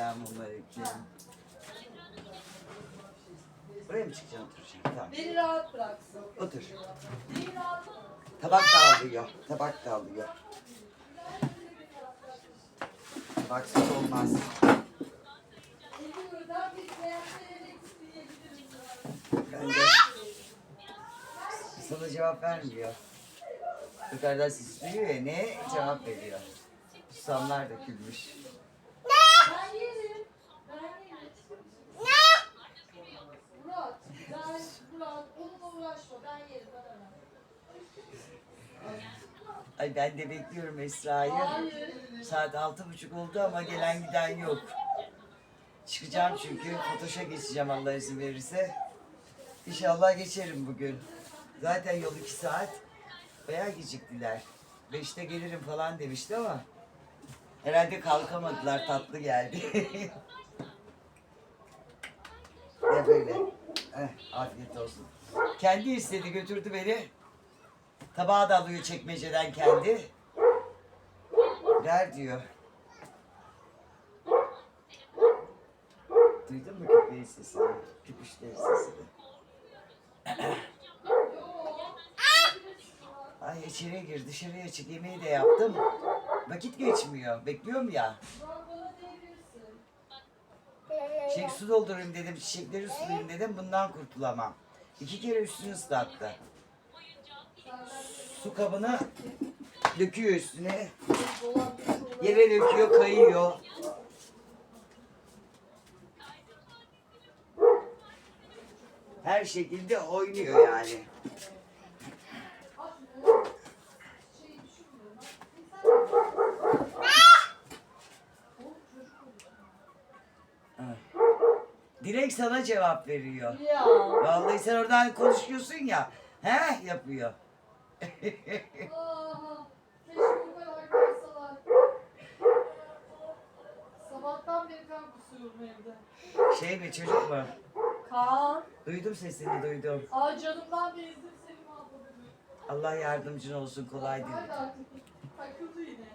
Selamun aleyküm. Buraya mı çıkacaksın otur şimdi? Tamam. Beni rahat bıraksın. Otur. Beni rahat. Tabak dağılıyor. Tabak dağılıyor. Tabaksız olmaz. Ben de sana cevap vermiyor. Yukarıdan sesliyor ya ne cevap veriyor. Susamlar dökülmüş. Ben yerim. Ben yerim. Murat, ben Murat, onunla uğraşma. Ben yerim. Bana ver. Ay ben de bekliyorum Esra'yı. Saat altı buçuk oldu ama gelen giden yok. Çıkacağım çünkü Fotoş'a geçeceğim Allah izin verirse. İnşallah geçerim bugün. Zaten yol iki saat. Bayağı geciktiler. Beşte gelirim falan demişti ama herhalde kalkamadılar tatlı geldi. ya böyle. Eh, afiyet olsun. Kendi istedi götürdü beni. Tabağı da alıyor çekmeceden kendi. Ver diyor. Duydun mu köpeğin sesini? Köpüşlerin sesini. Ay içeriye gir, dışarıya çık. Yemeği de yaptım. Vakit geçmiyor. Bekliyorum ya. Şey su doldurayım dedim, çiçekleri sulayayım dedim. Bundan kurtulamam. İki kere üstünü ıslattı. Su kabını döküyor üstüne. Yere döküyor, kayıyor. Her şekilde oynuyor yani. Direkt sana cevap veriyor. Ya. Vallahi sen oradan konuşuyorsun ya. He yapıyor. Aha. Keşke bu kadar kalsalar. Sabahtan beri kan kusuyorum evde. Şey mi çocuk mu? Kaan. Duydum sesini duydum. Aa canımdan bezdim Selim abla bugün. Allah yardımcın olsun kolay değil. Hadi artık. Takıldı yine.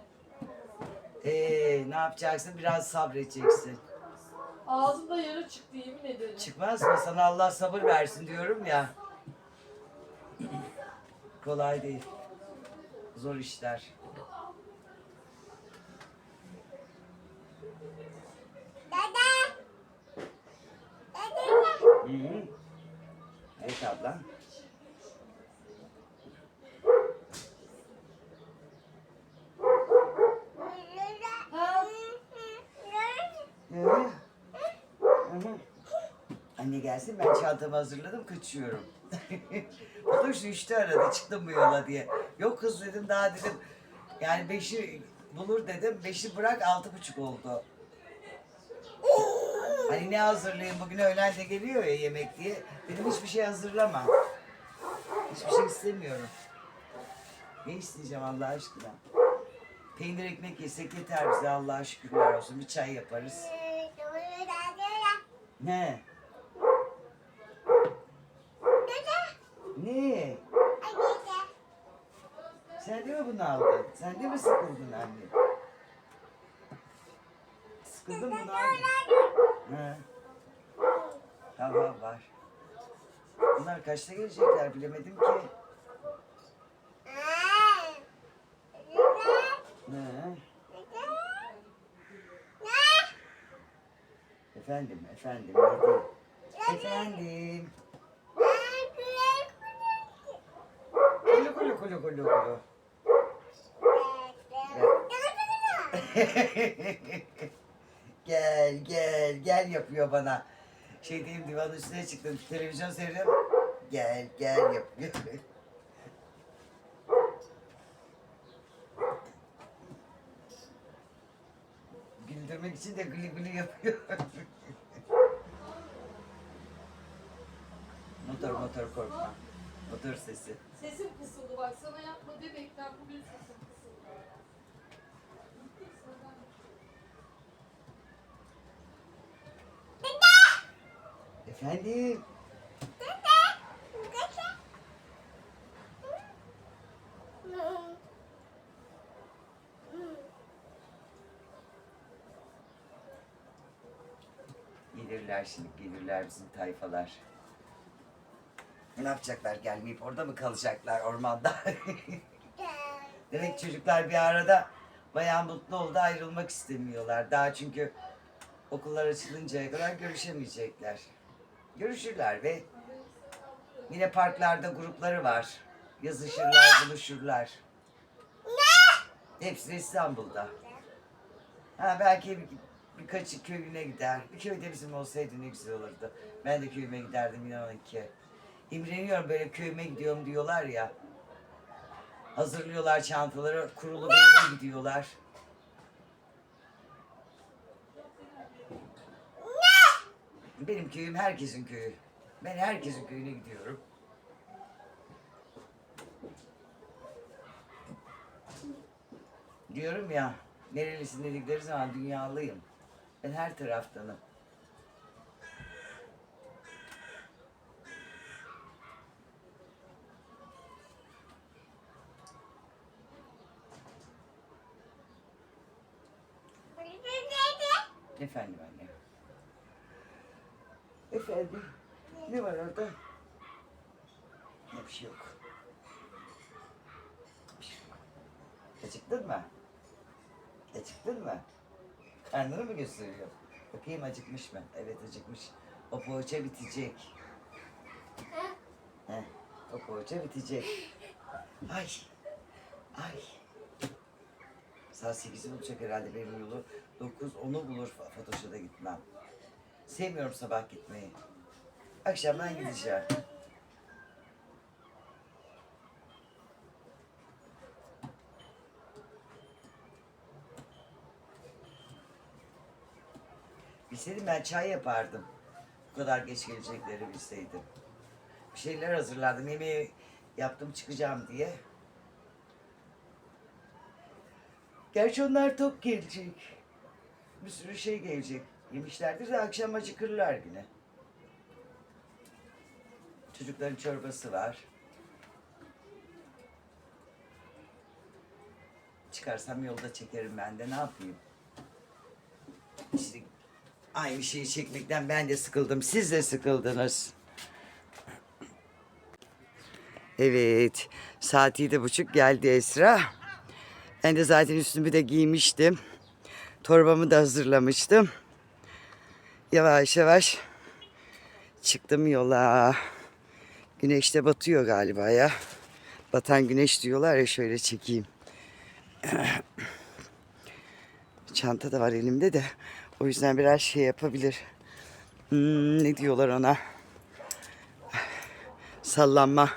Ee, ne yapacaksın? Biraz sabredeceksin. Ağzımda yara çıktı yemin ederim. Çıkmaz mı? Sana Allah sabır versin diyorum ya. Kolay değil. Zor işler. Hı hı. Evet abla. Hı. Anne gelsin ben çantamı hazırladım kaçıyorum. o da şu üçte aradı çıktım bu yola diye. Yok kız dedim daha dedim. Yani beşi bulur dedim. Beşi bırak altı buçuk oldu. Hani ne hazırlayayım bugün öğlen de geliyor ya yemek diye. Dedim hiçbir şey hazırlama. Hiçbir şey istemiyorum. Ne isteyeceğim Allah aşkına? Peynir ekmek yesek yeter bize Allah'a şükürler olsun. Bir çay yaparız. Ne? Ne? Bunu aldın? Sen de mi sıkıldın anne? Sıkıldın mı aldın? He. Tamam var. Bunlar kaçta gelecekler bilemedim ki. Ne? Efendim, efendim, diyeyim? Efendim. Kulu kulu kulu kulu kulu. gel gel gel yapıyor bana. Şey diyeyim divanın üstüne çıktım televizyon seyrediyorum. Gel gel yapıyor. Güldürmek için de gülü gülü yapıyor. motor motor korkma. Motor sesi. Sesim kısıldı bak sana yapma demekten bugün sesim kısıldı. Efendim. gelirler şimdi gelirler bizim tayfalar. Ne yapacaklar gelmeyip orada mı kalacaklar ormanda? Demek çocuklar bir arada bayağı mutlu oldu ayrılmak istemiyorlar. Daha çünkü okullar açılıncaya kadar görüşemeyecekler. Görüşürler ve yine parklarda grupları var. Yazışırlar, buluşurlar. Hepsi de İstanbul'da. Ha belki bir, birkaçı köyüne gider. Bir köyde bizim olsaydı ne güzel olurdu. Ben de köyüme giderdim inanın ki. İmreniyorum böyle köyüme gidiyorum diyorlar ya. Hazırlıyorlar çantaları, kurulu bir yere gidiyorlar. Benim köyüm herkesin köyü. Ben herkesin köyüne gidiyorum. Diyorum ya, nerelisin dedikleri zaman dünyalıyım. Ben her taraftanım. Efendim anne. Efendim. Ne var orada? Ne bir şey yok. Bir şey yok. Acıktın mı? Acıktın mı? Karnını mı gösteriyor? Bakayım acıkmış mı? Evet acıkmış. O poğaça bitecek. Heh, o poğaça bitecek. Ay. Ay. Saat 8'i bulacak herhalde benim yolu. 9, 10'u bulur Fa- Fatoş'a da gitmem. Sevmiyorum sabah gitmeyi. Akşamdan gideceğim. Bilseydim ben çay yapardım. Bu kadar geç gelecekleri bilseydim. Bir şeyler hazırlardım. Yemeği yaptım çıkacağım diye. Gerçi onlar top gelecek. Bir sürü şey gelecek. Yemişlerdir de akşam acıkırlar yine. Çocukların çorbası var. Çıkarsam yolda çekerim ben de ne yapayım. İşte aynı şeyi çekmekten ben de sıkıldım. Siz de sıkıldınız. Evet. Saat yedi buçuk geldi Esra. Ben de zaten üstümü de giymiştim. Torbamı da hazırlamıştım. Yavaş yavaş çıktım yola. Güneş de batıyor galiba ya. Batan güneş diyorlar ya şöyle çekeyim. Çanta da var elimde de. O yüzden biraz şey yapabilir. Hmm, ne diyorlar ona? Sallanma.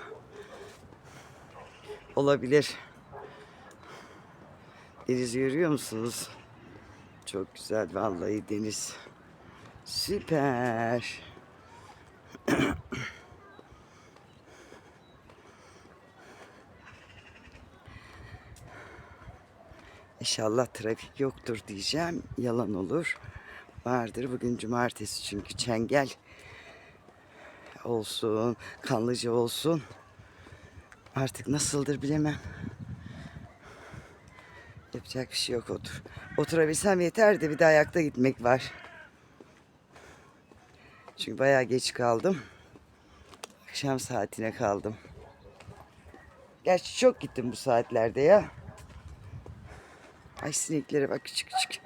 Olabilir. Denizi görüyor musunuz? Çok güzel vallahi deniz. Süper. İnşallah trafik yoktur diyeceğim. Yalan olur. Vardır. Bugün cumartesi çünkü çengel olsun, kanlıca olsun. Artık nasıldır bilemem. Yapacak bir şey yok otur. Oturabilsem yeter de bir de ayakta gitmek var. Çünkü bayağı geç kaldım. Akşam saatine kaldım. Gerçi çok gittim bu saatlerde ya. Ay sineklere bak küçük küçük.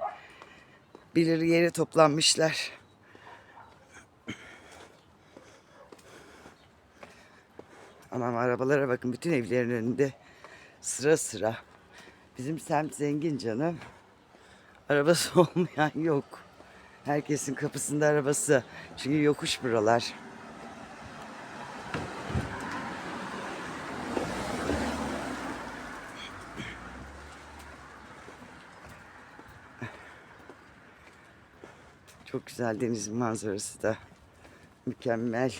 Birileri yere toplanmışlar. Anam arabalara bakın bütün evlerin önünde sıra sıra. Bizim semt zengin canım. Arabası olmayan yok. Herkesin kapısında arabası. Çünkü yokuş buralar. Çok güzel deniz manzarası da. Mükemmel.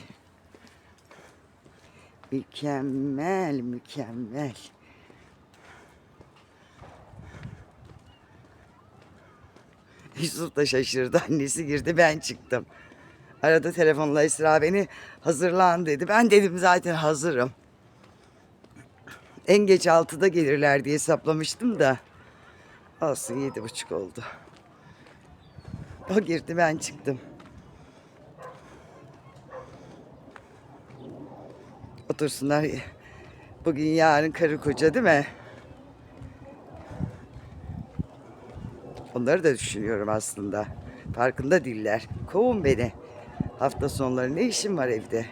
Mükemmel, mükemmel. Yusuf da şaşırdı. Annesi girdi ben çıktım. Arada telefonla Esra beni hazırlan dedi. Ben dedim zaten hazırım. En geç altıda gelirler diye hesaplamıştım da. Olsun yedi buçuk oldu. O girdi ben çıktım. Otursunlar. Bugün yarın karı koca değil mi? Onları da düşünüyorum aslında. Farkında değiller. Kovun beni. Hafta sonları ne işim var evde?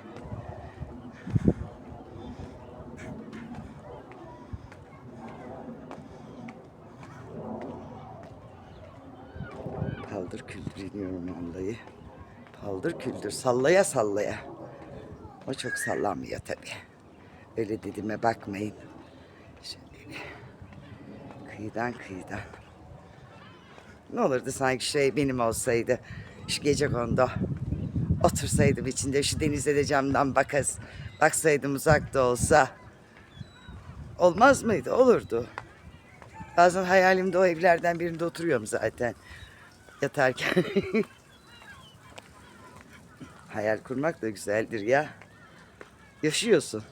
Paldır küldür iniyorum vallahi. Paldır küldür sallaya sallaya. O çok sallanmıyor tabii. Öyle dediğime bakmayın. Şöyle kıyıdan kıyıdan. Ne olurdu sanki şey benim olsaydı. Şu gece kondu. Otursaydım içinde şu denize de camdan bakas, baksaydım uzakta olsa. Olmaz mıydı? Olurdu. Bazen hayalimde o evlerden birinde oturuyorum zaten. Yatarken. Hayal kurmak da güzeldir ya. Yaşıyorsun.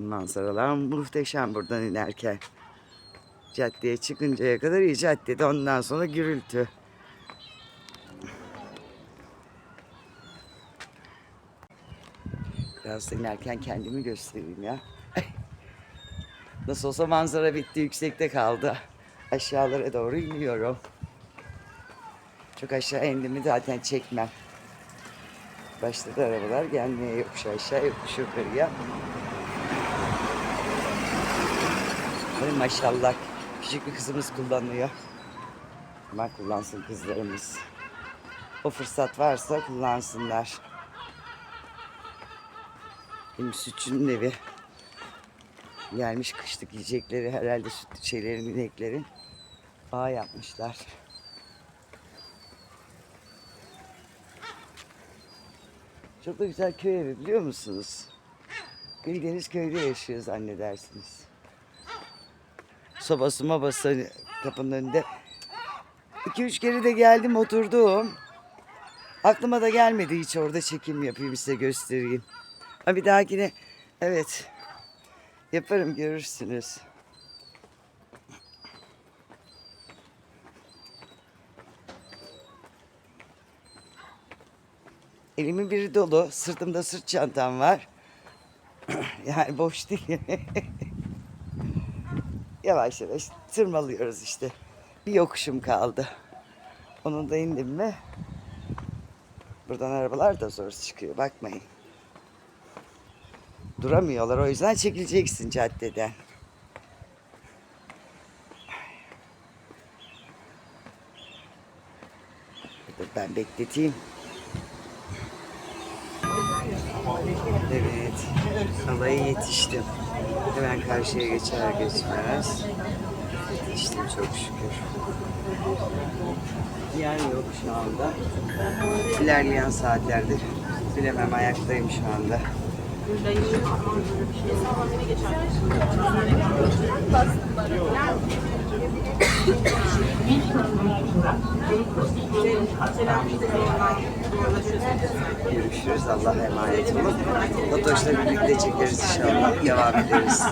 Manzaralar muhteşem buradan inerken. Caddeye çıkıncaya kadar iyi caddede ondan sonra gürültü. Biraz inerken kendimi göstereyim ya. Nasıl olsa manzara bitti, yüksekte kaldı. Aşağılara doğru iniyorum. Çok aşağı indim zaten çekmem. Başladı arabalar gelmeye yokuş aşağı yokuş yukarıya. Ay maşallah küçük bir kızımız kullanıyor. Ama kullansın kızlarımız. O fırsat varsa kullansınlar. Benim sütçünün evi. Gelmiş kışlık yiyecekleri herhalde süt şeylerin ineklerin bağ yapmışlar. Çok da güzel köy evi biliyor musunuz? Bildiğiniz köyde yaşıyor zannedersiniz. Sobası mabası hani kapının önünde. İki üç kere de geldim oturdum. Aklıma da gelmedi hiç orada çekim yapayım size göstereyim. Ha bir dahakine evet yaparım görürsünüz. Elimin biri dolu, sırtımda sırt çantam var. yani boş değil. yavaş yavaş tırmalıyoruz işte. Bir yokuşum kaldı. Onun da indim mi? Buradan arabalar da zor çıkıyor bakmayın. Duramıyorlar o yüzden çekileceksin caddeden. Dur ben bekleteyim. Evet. Alaya yetiştim. Hemen karşıya geçer geçmez. Yetiştim çok şükür. Yer yok şu anda. İlerleyen saatlerde bilemem ayaktayım şu anda. Görüşürüz. Allah'a emanet olun. Fotoğrafla birlikte çekeriz inşallah. Devam ederiz.